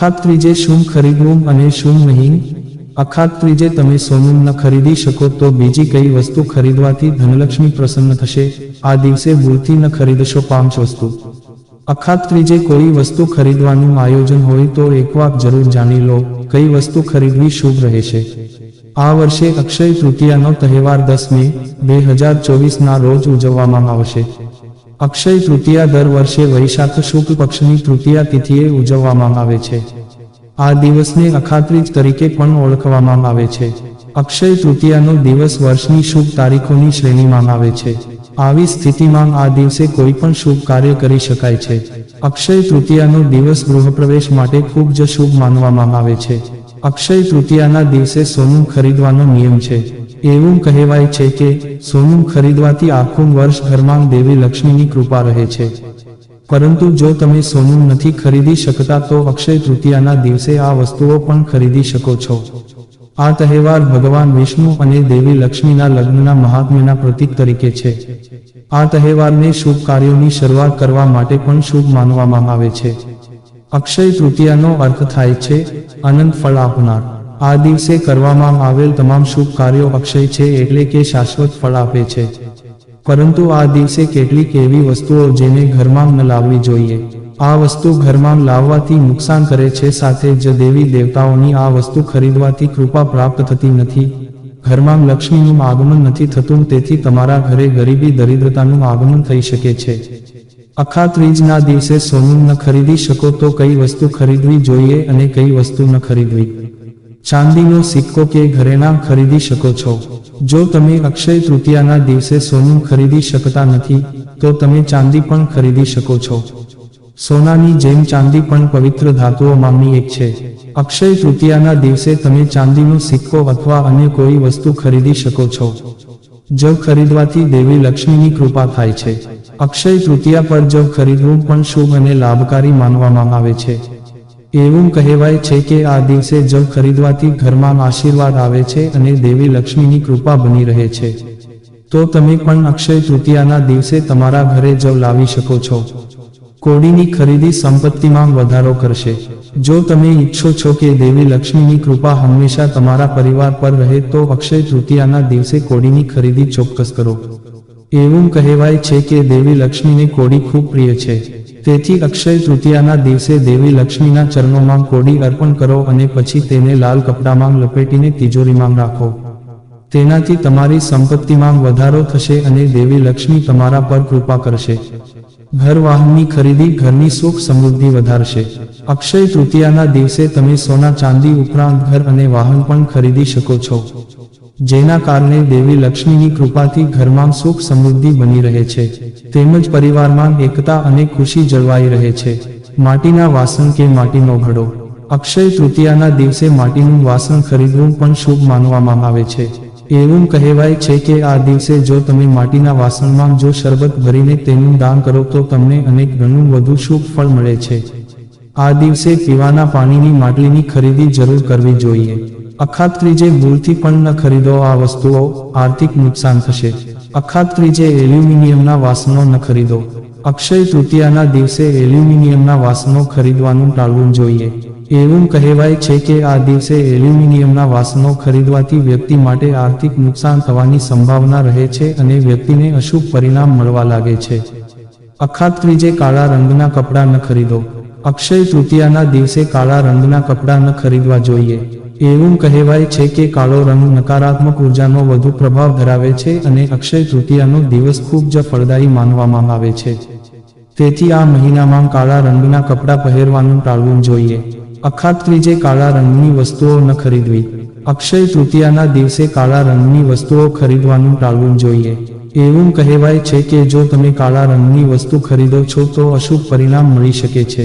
અખાત શું ખરીદવું અને શું નહીં? અખાત તમે સોનું ન ખરીદી શકો તો બીજી કઈ વસ્તુ ખરીદવાથી ધનલક્ષ્મી પ્રસન્ન થશે. આ દિવસે ભૂલથી ન ખરીદશો પાંચ વસ્તુ. અખાત કોઈ વસ્તુ ખરીદવાનું આયોજન હોય તો એક વાત જરૂર જાણી લો, કઈ વસ્તુ ખરીદવી શુભ રહેશે. આ વર્ષે અક્ષય તૃતીયાનો તહેવાર દસ મે બે હજાર ચોવીસના રોજ ઉજવવામાં આવશે. અક્ષય તૃતીયા દર વર્ષે વૈશાખ શુક્લ પક્ષની તૃતીયા તિથિએ ઉજવવામાં આવે છે. આ દિવસને અખાત્રીજ તરીકે પણ ઓળખવામાં આવે છે. અક્ષય તૃતીયાનો દિવસ વર્ષની શુભ તારીખોની શ્રેણીમાં આવે છે. આવી સ્થિતિમાં આ દિવસે કોઈ પણ શુભ કાર્ય કરી શકાય છે. અક્ષય તૃતીયાનો દિવસ ગૃહપ્રવેશ માટે ખૂબ જ શુભ માનવામાં આવે છે. અક્ષય તૃતીયાના દિવસે સોનું ખરીદવાનો નિયમ છે. એવું કહેવાય છે કે સોનું ખરીદવાથી આખું વર્ષ ઘરમાં દેવી લક્ષ્મીની કૃપા રહે છે. પરંતુ જો તમે સોનું નથી ખરીદી શકતા તો અક્ષય તૃતીયાના દિવસે આ વસ્તુઓ પણ ખરીદી શકો છો. આ તહેવાર ભગવાન વિષ્ણુ અને દેવી લક્ષ્મીના લગ્નના મહાત્મ્યના પ્રતીક તરીકે છે. આ તહેવારને શુભ કાર્યોની શરૂઆત કરવા માટે પણ શુભ માનવામાં આવે છે. અક્ષય તૃતીયાનો અર્થ થાય છે અનંત ફળ આપનાર આ દિવસે કરવામાં આવેલ તમામ શુભ કાર્યો અક્ષય છે એટલે કે શાશ્વત ફળ આપે છે. પરંતુ આ દિવસે કેટલીક એવી વસ્તુઓ જેને ઘરમાં ન લાવવી જોઈએ. આ વસ્તુ ઘરમાં લાવવાથી નુકસાન કરે છે સાથે જ દેવી દેવતાઓની આ વસ્તુ ખરીદવાથી કૃપા પ્રાપ્ત થતી નથી. ઘરમાં લક્ષ્મીનું આગમન નથી થતું તેથી તમારા ઘરે ગરીબી દરિદ્રતાનું આગમન થઈ શકે છે. અખા ત્રીજના દિવસે સોનું ન ખરીદી શકો તો કઈ વસ્તુ ખરીદવી જોઈએ અને કઈ વસ્તુ ન ખરીદવી? ચાંદીનો સિક્કો કે ઘરેણાં ખરીદી શકો છો. જો તમે અક્ષય તૃતીયાના દિવસે સોનું ખરીદી શકતા નથી, તો તમે ચાંદી પણ ખરીદી શકો છો. સોનાની જેમ ચાંદી પણ પવિત્ર ધાતુઓમાંની એક છે. અક્ષય તૃતીયાના દિવસે તમે ચાંદીનો સિક્કો અથવા અન્ય કોઈ વસ્તુ ખરીદી શકો છો. જવ ખરીદવાથી દેવી લક્ષ્મીની કૃપા થાય છે. અક્ષય તૃતીયા પર જો ખરીદવું પણ શુભ અને લાભકારી માનવામાં આવે છે. એવું કહેવાય છે કે આ દિવસે જવ ખરીદવાથી ઘરમાં આશીર્વાદ આવે છે અને દેવી લક્ષ્મીની કૃપા બની રહે છે. તો તમે પણ અક્ષય તૃતીયાના દિવસે તમારા ઘરે જવ લાવી શકો છો. કોડીની ખરીદી સંપત્તિમાં વધારો કરશે. જો તમે ઈચ્છો છો કે દેવી લક્ષ્મીની કૃપા હંમેશા તમારા પરિવાર પર રહે, તો અક્ષય તૃતીયાના દિવસે કોડીની ખરીદી ચોક્કસ કરો. એવું કહેવાય છે કે દેવી લક્ષ્મીને કોડી ખૂબ પ્રિય છે. તેથી અક્ષય તૃતીયાના દિવસે દેવી લક્ષ્મીના ચરણોમાં કોડી અર્પણ કરો અને પછી તેને લાલ કપડામાં લપેટીને તિજોરીમાં રાખો. તેનાથી તમારી સંપત્તિમાં વધારો થશે અને દેવી લક્ષ્મી તમારા પર કૃપા કરશે. ઘર વાહનની ખરીદી ઘરની સુખ સમૃદ્ધિ વધારશે. અક્ષય તૃતીયાના દિવસે તમે સોના, ચાંદી, ઉપરાંત ઘર અને વાહન પણ ખરીદી શકો છો. જેના કારણે દેવી લક્ષ્મીની કૃપાથી ઘરમાં સુખ સમૃદ્ધિ બની રહે છે. તેમજ પરિવારમાં એકતા અને ખુશી જળવાઈ રહે છે. માટીના વાસણ કે માટીનો ઘડો. અક્ષય તૃતીયાના દિવસે માટીનું વાસણ ખરીદવું પણ શુભ માનવામાં આવે છે. એવું કહેવાય છે કે આ દિવસે જો તમે માટીના વાસણમાં જો શરબત ભરીને તેનું દાન કરો તો તમને અનેક ગણું વધુ શુભ ફળ મળે છે. આ દિવસે પીવાના પાણીની માટલીની ખરીદી જરૂર કરવી જોઈએ. અખાત ત્રીજે ભૂલથી પણ ન ખરીદો આ વસ્તુઓ, આર્થિક નુકસાન થશે. અખાત ત્રીજે એલ્યુમિનિયમના વાસણો ન ખરીદો. અક્ષય તૃતીયાના દિવસે એલ્યુમિનિયમના વાસણો ખરીદવાનું ટાળવું જોઈએ. એવું કહેવાય છે કે આ દિવસે એલ્યુમિનિયમના વાસણો ખરીદવાથી વ્યક્તિ માટે આર્થિક નુકસાન થવાની સંભાવના રહે છે અને વ્યક્તિને અશુભ પરિણામ મળવા લાગે છે. અખાત ત્રીજે કાળા રંગના કપડાં ન ખરીદો. અક્ષય તૃતીયાના દિવસે કાળા રંગના કપડાં ન ખરીદવા જોઈએ. એવું કહેવાય છે કે કાળો રંગ નકારાત્મક ઉર્જાનો વધુ પ્રભાવ ધરાવે છે અને અક્ષય તૃતીયાનો દિવસ ખૂબ જ ફળદાયી માનવામાં આવે છે. તેથી આ મહિનામાં કાળા રંગના કપડાં પહેરવાનું ટાળવું જોઈએ. અખાત ત્રીજે કાળા રંગની વસ્તુઓ ન ખરીદવી. અક્ષય તૃતીયાના દિવસે કાળા રંગની વસ્તુઓ ખરીદવાનું ટાળવું જોઈએ. એવું કહેવાય છે કે જો તમે કાળા રંગની વસ્તુ ખરીદો છો તો અશુભ પરિણામ મળી શકે છે.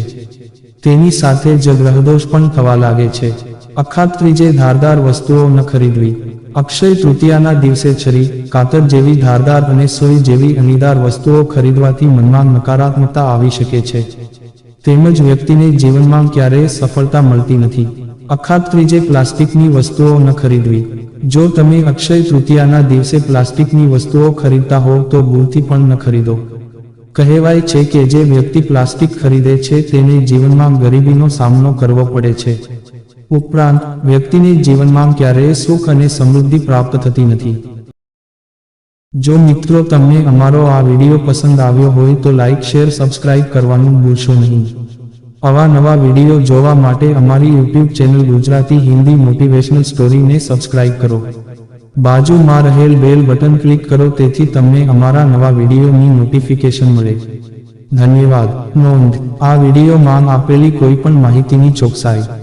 તેની સાથે જ ગ્રહદોષ પણ થવા લાગે છે. અખાત ત્રીજે ધારદાર વસ્તુઓ ન ખરીદવી. અક્ષય તૃતીયાના દિવસે છરી, કાતર જેવી ધારદાર અને સોય જેવી અણીદાર વસ્તુઓ ખરીદવાથી મનમાં નકારાત્મકતા આવી શકે છે. તેમજ વ્યક્તિને જીવનમાં ક્યારેય સફળતા મળતી નથી. અખાત ત્રીજે પ્લાસ્ટિકની વસ્તુઓ ન ખરીદવી. જો તમે અક્ષય તૃતીયાના દિવસે પ્લાસ્ટિકની વસ્તુઓ ખરીદતા હો, તો ભૂલથી પણ ન ખરીદો. કહેવાય છે કે જે વ્યક્તિ પ્લાસ્ટિક ખરીદે છે, તેને જીવનમાં ગરીબીનો સામનો કરવો પડે છે. ઉપરાંત, વ્યક્તિને જીવનમાં ક્યારેય સુખ અને સમૃદ્ધિ પ્રાપ્ત થતી નથી. જો મિત્રો તમને અમારો આ વીડિયો પસંદ આવ્યો હોય તો લાઇક શેર, સબસ્ક્રાઇબ કરવાનું ભૂલશો નહીં. આવા નવા વીડિયો જોવા માટે અમારી YouTube channel Gujarati Hindi motivational સ્ટોરીને subscribe કરો. બાજુમાં રહેલ બેલ બટન ક્લિક કરો તેથી તમને અમારા નવા વિડીયોની નોટિફિકેશન મળે. ધન્યવાદ. નોંધ, આ વિડીયોમાં આપેલી કોઈ પણ માહિતીની ચોકસાઈ.